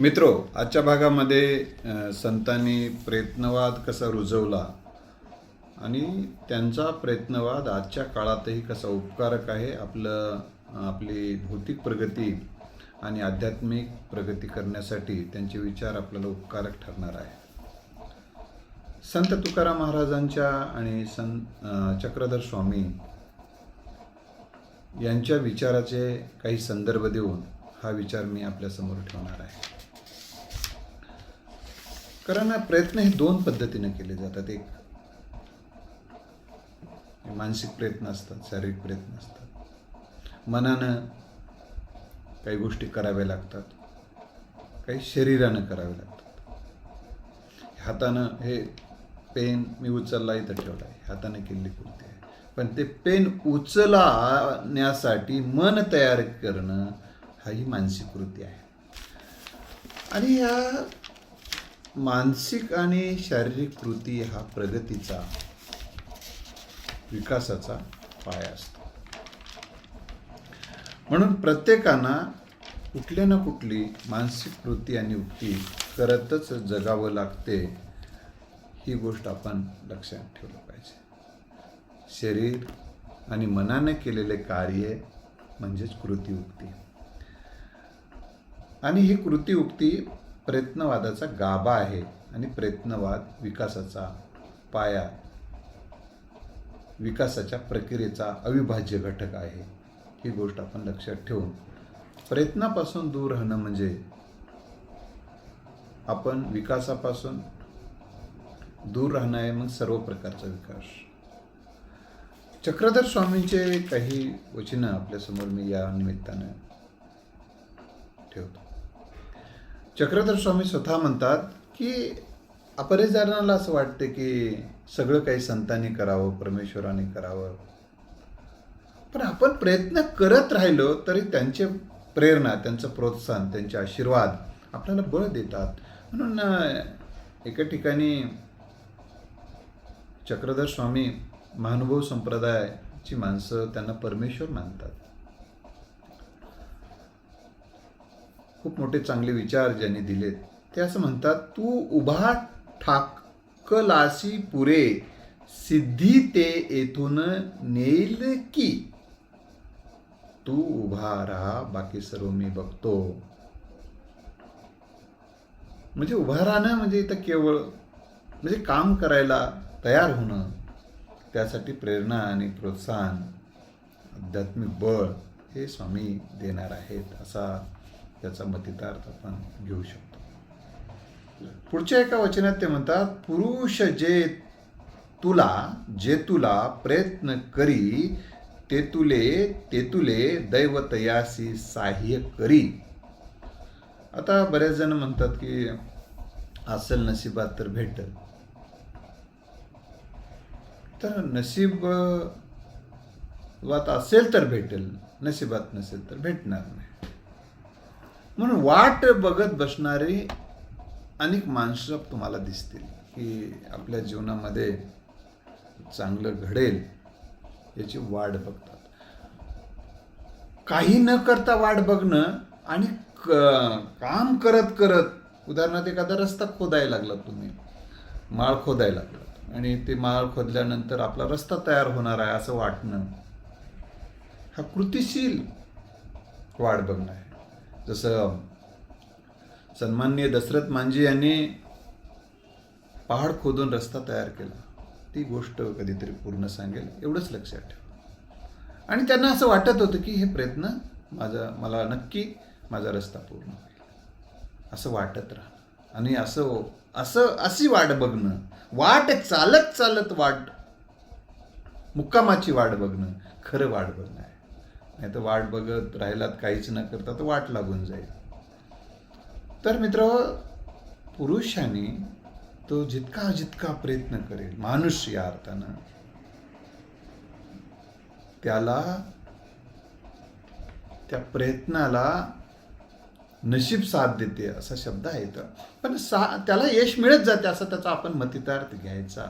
मित्रो आजच्या भागामध्ये संतांनी प्रयत्नवाद कसा रुजवला आणि त्यांचा प्रयत्नवाद आजच्या काळातही कसा उपकारक आहे आपलं आपली भौतिक प्रगती आणि आध्यात्मिक प्रगती करण्यासाठी त्यांचे विचार आपल्याला उपकारक ठरणार आहे. संत तुकाराम महाराजांच्या आणि सं चक्रधर स्वामी यांच्या विचाराचे काही संदर्भ देऊन हा विचार मी आपल्यासमोर ठेवणार आहे. कारण प्रयत्न हे दोन पद्धतीने केले जातात. एक मानसिक प्रयत्न असतात शारीरिक प्रयत्न असतात. मनानं काही गोष्टी कराव्या लागतात. काही शरीरानं कराव्या लागतात. हातानं हे पेन मी उचलला इथं ठेवला आहे हाताने केलेली कृती आहे. पण ते पेन उचलण्यासाठी मन तयार करणं हा ही मानसिक कृती आहे. आणि या मानसिक आणि शारीरिक कृती हा प्रगतीचा विकासाचा पाया असतो. म्हणून प्रत्येकांना कुठल्या ना कुठली मानसिक कृती आणि युक्ती करतच जगावं लागते ही गोष्ट आपण लक्षात ठेवलं पाहिजे. शरीर आणि मनाने केलेले कार्य म्हणजेच कृतीयुक्ती. आणि ही कृतीयुक्ती प्रयत्नवादाचा गाभा आहे आणि प्रयत्नवाद विकासाचा पाया विकासाच्या प्रक्रियेचा अविभाज्य घटक आहे. ही गोष्ट आपण लक्षात ठेवून प्रयत्नापासून दूर राहणं म्हणजे आपण विकासापासून दूर राहणं आहे मग सर्व प्रकारचा विकास. चक्रधर स्वामींचे काही वचनं आपल्यासमोर मी या निमित्तानं ठेवतो. चक्रधर स्वामी स्वतः म्हणतात की अपरेश असं वाटते की सगळं काही संतांनी करावं परमेश्वराने करावं. पण आपण प्रयत्न करत राहिलो तरी त्यांचे प्रेरणा त्यांचं प्रोत्साहन त्यांचे आशीर्वाद आपल्याला बळ देतात. म्हणून एका ठिकाणी चक्रधर स्वामी महानुभव संप्रदायाची माणसं त्यांना परमेश्वर मानतात. खूप मोठे चांगले विचार ज्यांनी दिलेत. ते असं म्हणतात तू उभा ठाकलासी पुरे सिद्धी ते येथून नेईल की? तू उभा राहा बाकी सर्व मी बघतो. म्हणजे उभा राहणं म्हणजे इथं केवळ म्हणजे काम करायला तयार होणं त्यासाठी प्रेरणा आणि प्रोत्साहन आध्यात्मिक बळ हे स्वामी देणार आहेत असा त्याचा मतितार्थ आपण घेऊ शकतो. पुढच्या एका वचनात ते म्हणतात पुरुष जे तुला जे तुला प्रयत्न करी ते तुले ते तुले दैवतयासी साह्य करी. आता बरेच जण म्हणतात की असेल नशिबात तर भेटल. तर नशीब वात असेल तर भेटेल नशिबात नसेल तर भेटणार नाही. म्हणून वाट बघत बसणारी अनेक माणसं तुम्हाला दिसतील की आपल्या जीवनामध्ये चांगलं घडेल याची वाट बघतात. काही न करता वाट बघणं आणि क- काम करत करत उदाहरणार्थ एखादा रस्ता खोदायला लागला तुम्ही माळ खोदायला लागला आणि ते माळ खोदल्यानंतर आपला रस्ता तयार होणार आहे असं वाटणं हा कृतिशील वाट बघणं आहे. जसं सन्माननीय दशरथ मांझी यांनी पहाड खोदून रस्ता तयार केला. ती गोष्ट कधीतरी पूर्ण सांगेल एवढंच लक्षात ठेवा. आणि त्यांना असं वाटत होतं की हे प्रयत्न माझा मला नक्की माझा रस्ता पूर्ण होईल. असं वाटत राहणं आणि असं असं अशी वाट बघणं वाट चालत चालत वाट मुक्कामाची वाट बघणं खरं वाट बघणं आहे. नाही तर वाट बघत राहिलात काहीच न करता तर वाट लागून जाईल. तर मित्र पुरुषाने तो जितका जितका प्रयत्न करेल माणूस या अर्थानं त्याला त्या प्रयत्नाला नशीब साथ देते असा शब्द आहे तर पण सा त्याला यश मिळत जाते असा त्याचा आपण मतितार्थ घ्यायचा.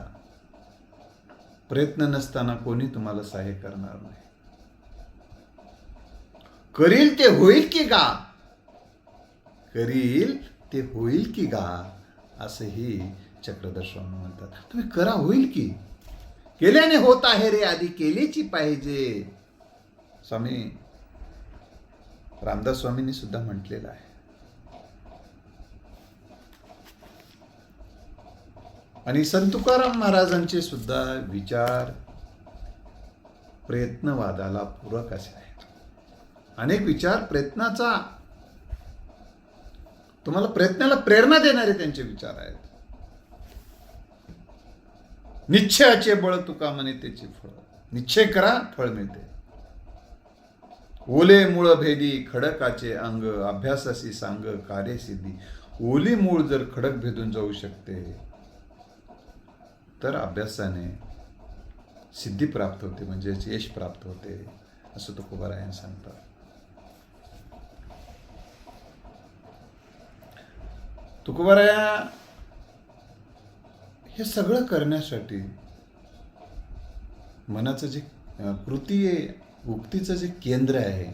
प्रयत्न नसताना कोणी तुम्हाला सहाय्य करणार नाही. करील ते होईल की गा? करील ते होईल की गा? असंही चक्रदर्शन म्हणतात. तुम्ही करा होईल की. केल्याने होत आहे रे आधी केलीची पाहिजे. स्वामी रामदास स्वामींनी सुद्धा म्हटलेलं आहे. आणि संत तुकाराम महाराजांचे सुद्धा विचार प्रयत्नवादाला पूरक असे आहे अनेक विचार प्रयत्नाचा. तुम्हाला प्रयत्नाला प्रेरणा देणारे त्यांचे विचार आहेत. निश्चयाचे बळ तुका म्हणे त्याचे फळ. निश्चय करा फळ मिळते. ओले मूळ भेदी खडकाचे अंग अभ्यासाशी सांग कार्यसिद्धी. ओली मूळ जर खडक भेदून जाऊ शकते तर अभ्यासाने सिद्धी प्राप्त होते म्हणजे यश प्राप्त होते असं तुकोबारायन सांगतात. तुकोबाराया हे सगळं करण्यासाठी मनाचं जे कृती आहे उक्तीचं जे केंद्र आहे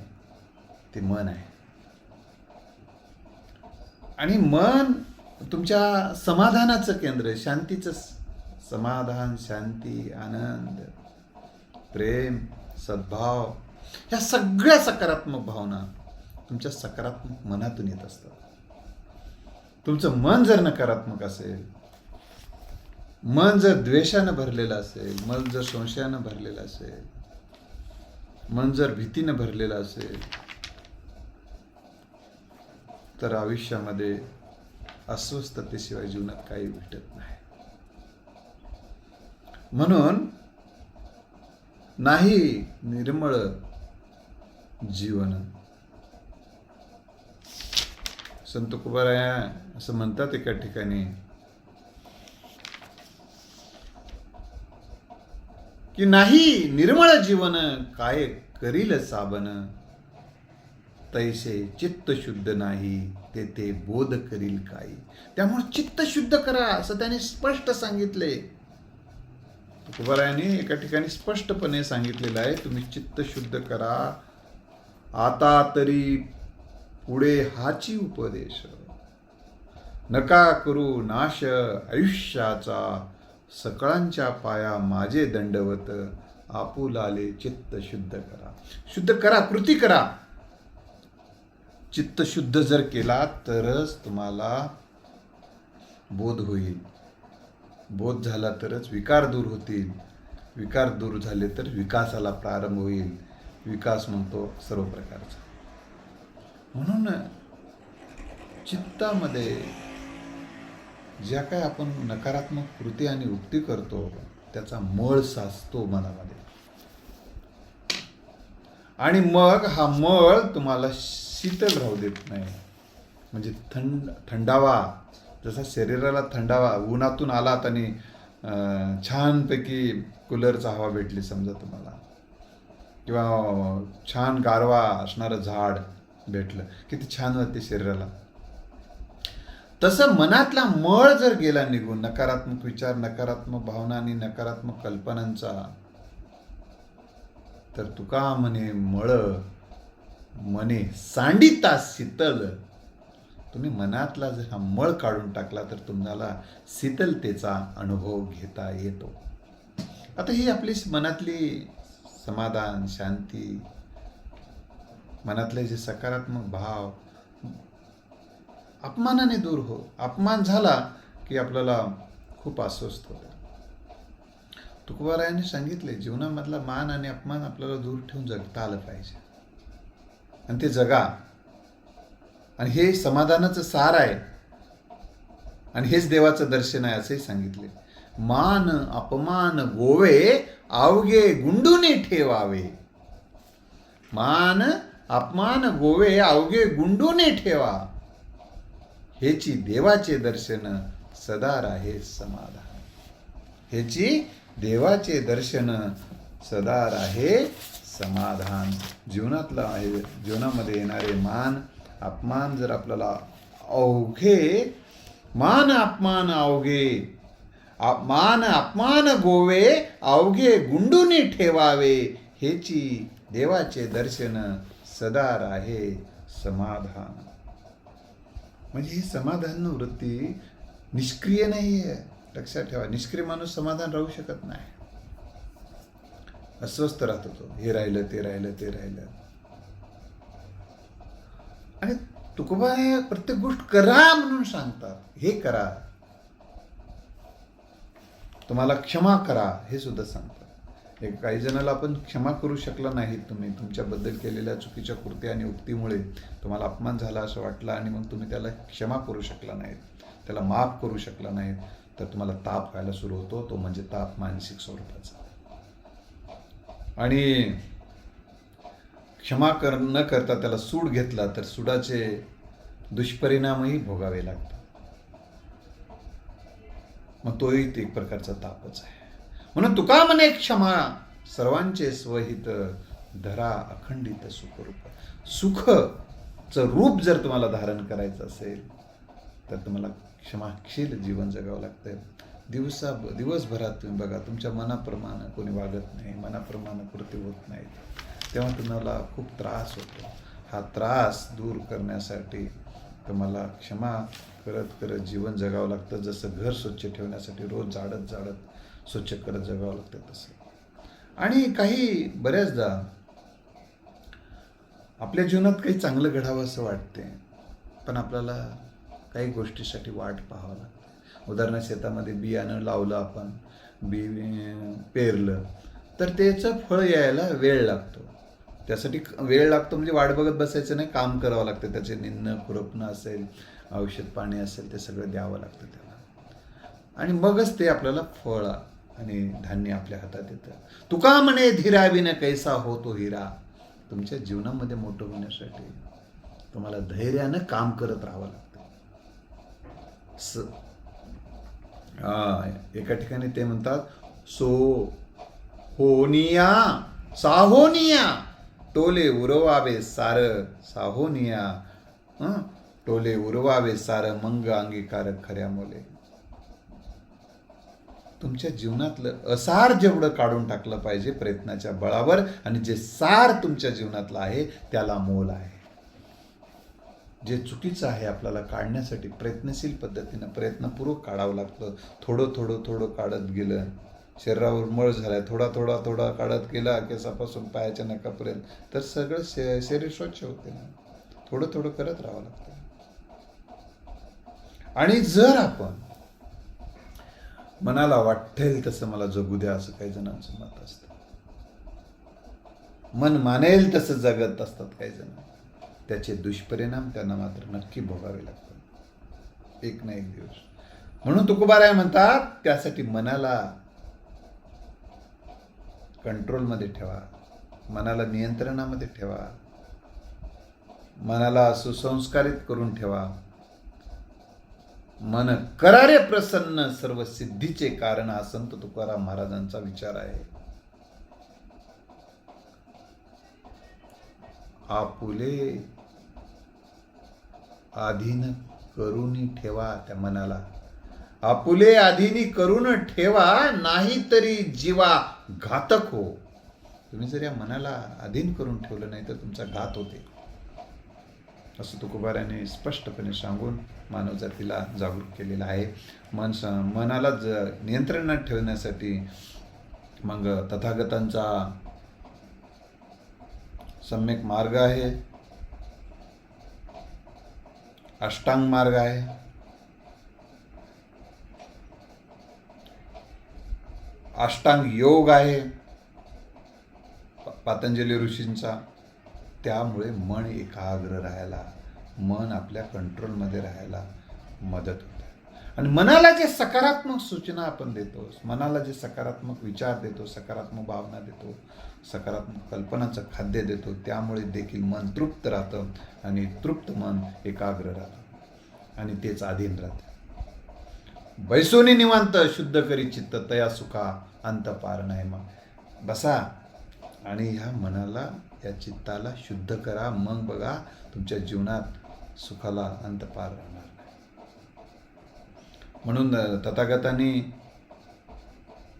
ते मन आहे. आणि मन तुमच्या समाधानाचं केंद्र आहे शांतीचं समाधान शांती आनंद प्रेम सद्भाव ह्या सगळ्या सकारात्मक भावना तुमच्या सकारात्मक मनातून येत असतात. तुमचं मन जर नकारात्मक असेल मन जर द्वेषानं भरलेलं असेल मन जर संशयानं भरलेलं असेल मन जर भीतीनं भरलेलं असेल तर आयुष्यामध्ये अस्वस्थतेशिवाय जीवनात काही भेटत नाही. म्हणून नाही निर्मळ जीवन. संत कुबाराया असं म्हणतात एका ठिकाणी. की नाही निर्मळ जीवन काय करील साबन तैसे चित्त शुद्ध नाही ते ते बोध करील काही. त्यामुळे चित्त शुद्ध करा असं त्याने स्पष्ट सांगितले. तुकोबारायाने एका ठिकाणी स्पष्टपणे सांगितलेलं आहे तुम्ही चित्त शुद्ध करा. आता तरी पुढे हाची उपदेश। नका करू नाश आयुष्याचा सकळांच्या पाया माझे दंडवत आपुलाले चित्त शुद्ध करा। शुद्ध करा कृती करा। चित्त शुद्ध जर केला तरच तुम्हाला बोध होईल। बोध झाला तरच विकार दूर होतील। विकार दूर झाले तर विकासाला प्रारंभ होईल। विकास म्हणतो सर्व प्रकारचा। म्हणून चित्तामध्ये ज्या काय आपण नकारात्मक कृती आणि उक्ती करतो त्याचा मळ साचतो मनामध्ये. आणि मग हा मळ तुम्हाला शीतल राहू देत नाही. म्हणजे थंड थंडावा जसा शरीराला थंडावा उन्हातून आलात आणि छानपैकी कूलरचा हवा भेटली समजा तुम्हाला. किंवा छान गारवा असणारं झाड भेटलं. किती छान वाटते शरीराला. तसं मनातला मळ जर गेला निघून नकारात्मक विचार नकारात्मक भावना आणि नकारात्मक कल्पनांचा तर तुका म्हणे मळ मने सांडिता शीतल. तुम्ही मनातला जर हा मळ काढून टाकला तर तुम्हाला शीतलतेचा अनुभव घेता येतो. आता ही आपली मनातली समाधान शांती मनातले जे सकारात्मक भाव अपमानाने दूर हो अपमान झाला की आपल्याला खूप अस्वस्थ होतं. तुकोबारायांनी सांगितले जीवनामधला मान आणि अपमान आपल्याला दूर ठेवून जगता आलं पाहिजे. आणि ते जगा. आणि हे समाधानाचं सार आहे. आणि हेच देवाचं दर्शन आहे असंही सांगितले. मान अपमान गोवे आवगे गुंडूने ठेवावे. मान अपमान गोवे अवघे गुंडूने ठेवा. हेची देवाचे दर्शन सदा राहे समाधान. हेची देवाचे दर्शन सदा राहे समाधान. जीवनातला आहे जीवनामध्ये येणारे मान अपमान जर आपल्याला अवघे मान अपमान अवघे मान अपमान गोवे अवघे गुंडूनी ठेवावे हेची देवाचे दर्शन सदा राहे समाधान. म्हणजे ही समाधान वृत्ती निष्क्रिय नाही आहे लक्षात ठेवा निष्क्रिय माणूस समाधान राहू शकत नाही. अस्वस्थ राहतो तो. हे राहिलं ते राहिलं ते राहिलं. आणि तुकोबा हे प्रत्येक गोष्ट करा म्हणून सांगतात. हे करा. तुम्हाला क्षमा करा हे सुद्धा सांगतात. काही जणाला आपण क्षमा करू शकला नाहीत तुम्ही तुमच्याबद्दल केलेल्या चुकीच्या कृती आणि उक्तीमुळे तुम्हाला अपमान झाला असं वाटलं आणि मग तुम्ही त्याला क्षमा करू शकला नाहीत त्याला माफ करू शकला नाहीत तर तुम्हाला ताप व्हायला सुरू होतो. तो म्हणजे ताप मानसिक स्वरूपाचा. आणि क्षमा कर न करता त्याला सूड घेतला तर सुडाचे दुष्परिणामही भोगावे लागतात. मग तोही ते एक प्रकारचा तापच आहे. म्हणून तुका म्हणे क्षमा सर्वांचे स्वहित धरा अखंडित सुखरूप. सुखचं रूप जर तुम्हाला धारण करायचं असेल तर तुम्हाला क्षमाशील जीवन जगावं लागतं दिवसा दिवसभरात तुम्ही बघा तुमच्या मनाप्रमाणे कोणी वागत नाही मनाप्रमाणे कृती होत नाहीत तेव्हा तुम्हाला खूप त्रास होतो. हा त्रास दूर करण्यासाठी तुम्हाला क्षमा करत करत जीवन जगावं लागतं. जसं घर स्वच्छ ठेवण्यासाठी रोज झाडत झाडत स्वच्छ करत जगावं लागतं तसं. आणि काही बऱ्याचदा आपल्या जीवनात काही चांगलं घडावं असं वाटते पण आपल्याला काही गोष्टीसाठी वाट पाहावं लागते. उदाहरणार्थ शेतामध्ये बियाणं लावलं आपण बी पेरलं तर त्याचं फळ यायला वेळ लागतो. त्यासाठी वेळ लागतो म्हणजे वाट बघत बसायचं नाही काम करावं लागतं. त्याचे निंदणं खुरपणं असेल औषध पाणी असेल ते सगळं द्यावं लागतं त्याला. आणि मगच ते आपल्याला फळ आणि धान्य आपल्या हातात येतं. तुका म्हणे धीराविन कैसा होतो हिरा? तुमच्या जीवनामध्ये मोठं होण्यासाठी तुम्हाला धैर्यानं काम करत राहावं लागतं. स हा, एका ठिकाणी ते म्हणतात सो होनिया साहोनिया टोले उरवावे सार साहोनिया टोले उरवावे सार मंग अंगीकारक खऱ्या मोले. तुमच्या जीवनातलं असार जेवढं काढून टाकलं पाहिजे प्रयत्नाच्या बळावर आणि जे सार तुमच्या जीवनातलं आहे त्याला मोल आहे. जे चुकीचं आहे आपल्याला काढण्यासाठी प्रयत्नशील पद्धतीनं प्रयत्नपूर्वक काढावं लागतं. थोडं थोडं थोडं काढत गेलं शरीरावर मळ झालाय थोडा थोडा थोडा काढत गेला केसापासून पायाच्या नकापर्यंत तर सगळं शे शरीर स्वच्छ होते ना. थोडं थोडं करत राहावं लागतं. आणि जर आपण मनाला वाटेल तसं मला जगू द्या असं काही जणांचं मत असतं. मन मानेल तसं जगत असतात काही जण. त्याचे दुष्परिणाम त्यांना मात्र नक्की भोगावे लागतात. एक ना एक दिवस. म्हणून तुकोबाराय म्हणतात त्यासाठी मनाला कंट्रोलमध्ये ठेवा. मनाला नियंत्रणामध्ये ठेवा. मनाला सुसंस्कारित करून ठेवा. मन करारे प्रसन्न सर्व सिद्धीचे कारण हा संत तुकाराम महाराजांचा विचार आहे. आपुले आधीन करुणी ठेवा त्या मनाला. आपुले आधीनी करून ठेवा नाही तरी जीवा घातक हो. तुम्ही जर या मनाला अधीन करून ठेवलं नाही तर तुमचा घात होते. असं तुकोबाराने स्पष्टपणे सांगून मानवजातीला जागरूक केलेलं आहे. मन स मनाला ज नियंत्रणात ठेवण्यासाठी मग तथागतांचा सम्यक मार्ग आहे. अष्टांग मार्ग आहे. अष्टांग योग आहे. पतंजली ऋषींचा. त्यामुळे मन एकाग्र राहायला मन आपल्या कंट्रोलमध्ये राहायला मदत होते. आणि मनाला जे सकारात्मक सूचना आपण देतो मनाला जे सकारात्मक विचार देतो सकारात्मक भावना देतो सकारात्मक कल्पनाचं खाद्य देतो त्यामुळे देखील मन तृप्त राहतं आणि तृप्त मन एकाग्र राहतं. आणि तेच अधीन राहतं. बैसोनी निवांत शुद्ध करी चित्त तया सुखा अंत पार नाही मग बसा. आणि ह्या मनाला या चित्ताला शुद्ध करा. मग बघा तुमच्या जीवनात सुखाला अंत पार राहणार नाही. म्हणून तथागताने तथागतांनी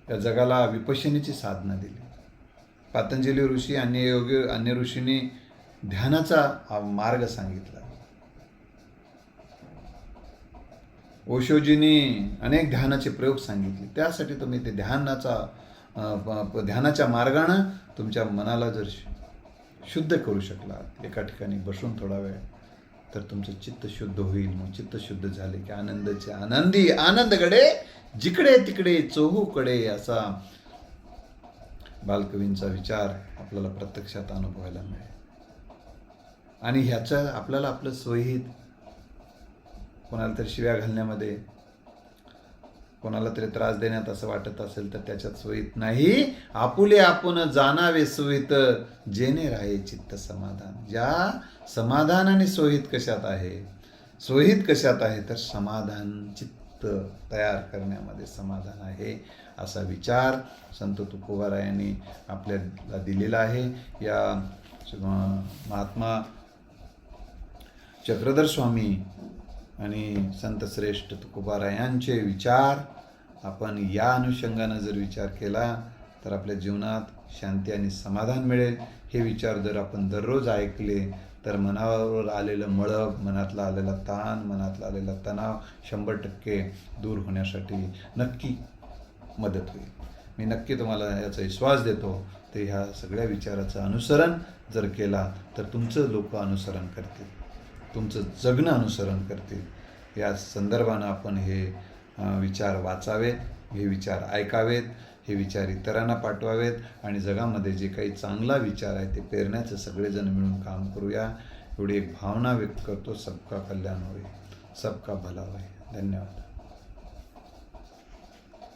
या जगाला विपशनेची साधना दिली. पातंजली ऋषी अन्य योगी अन्य ऋषींनी ध्यानाचा हा मार्ग सांगितला. ओशोजींनी अनेक ध्यानाचे प्रयोग सांगितले. त्यासाठी तुम्ही ते ध्यानाचा ध्यानाच्या मार्गानं तुमच्या मनाला जर शुद्ध करू शकलात. एका ठिकाणी बसून थोडा वेळ तर तुमचं चित्त शुद्ध होईल. मग चित्त शुद्ध झाले की आनंदाचे आनंदी आनंदकडे जिकडे तिकडे चोहूकडे असा बालकवींचा विचार आपल्याला प्रत्यक्षात अनुभवायला मिळेल. आणि ह्याचं आपल्याला आपलं स्वहित कोणाला तरी शिव्या घालण्यामध्ये कोणाला तरी त्रास देण्यात असं वाटत असेल तर त्याच्यात सोयीत नाही. आपुले आपण जाणावे सोयीत जेणे राहे चित्त समाधान. ज्या समाधान आणि सोयीत कशात आहे सोयीत कशात आहे तर समाधान चित्त तयार करण्यामध्ये समाधान आहे असा विचार संत तुकोबारायांनी आपल्याला दिलेला आहे. या महात्मा चक्रधर स्वामी आणि संत श्रेष्ठ तुकोबारा यांचे विचार आपण या अनुषंगानं जर विचार केला तर आपल्या जीवनात शांती आणि समाधान मिळेल. हे विचार जर आपण दररोज ऐकले तर मनावर आलेलं मळब मनातला आलेला ताण मनातला आलेला तणाव शंभर टक्के दूर होण्यासाठी नक्की मदत होईल. मी नक्की तुम्हाला याचा विश्वास देतो ते ह्या सगळ्या विचाराचं अनुसरण जर केला तर तुमचं लोक अनुसरण करतील. तुमचं जगणं अनुसरण करतील. या संदर्भानं आपण हे विचार वाचावेत हे विचार ऐकावेत हे विचार इतरांना पाठवावेत आणि जगामध्ये जे काही चांगला विचार आहे ते पेरण्याचं सगळेजण मिळून काम करूया. एवढी एक भावना व्यक्त करतो. सबका कल्याण होय. सबका भला होय. धन्यवाद.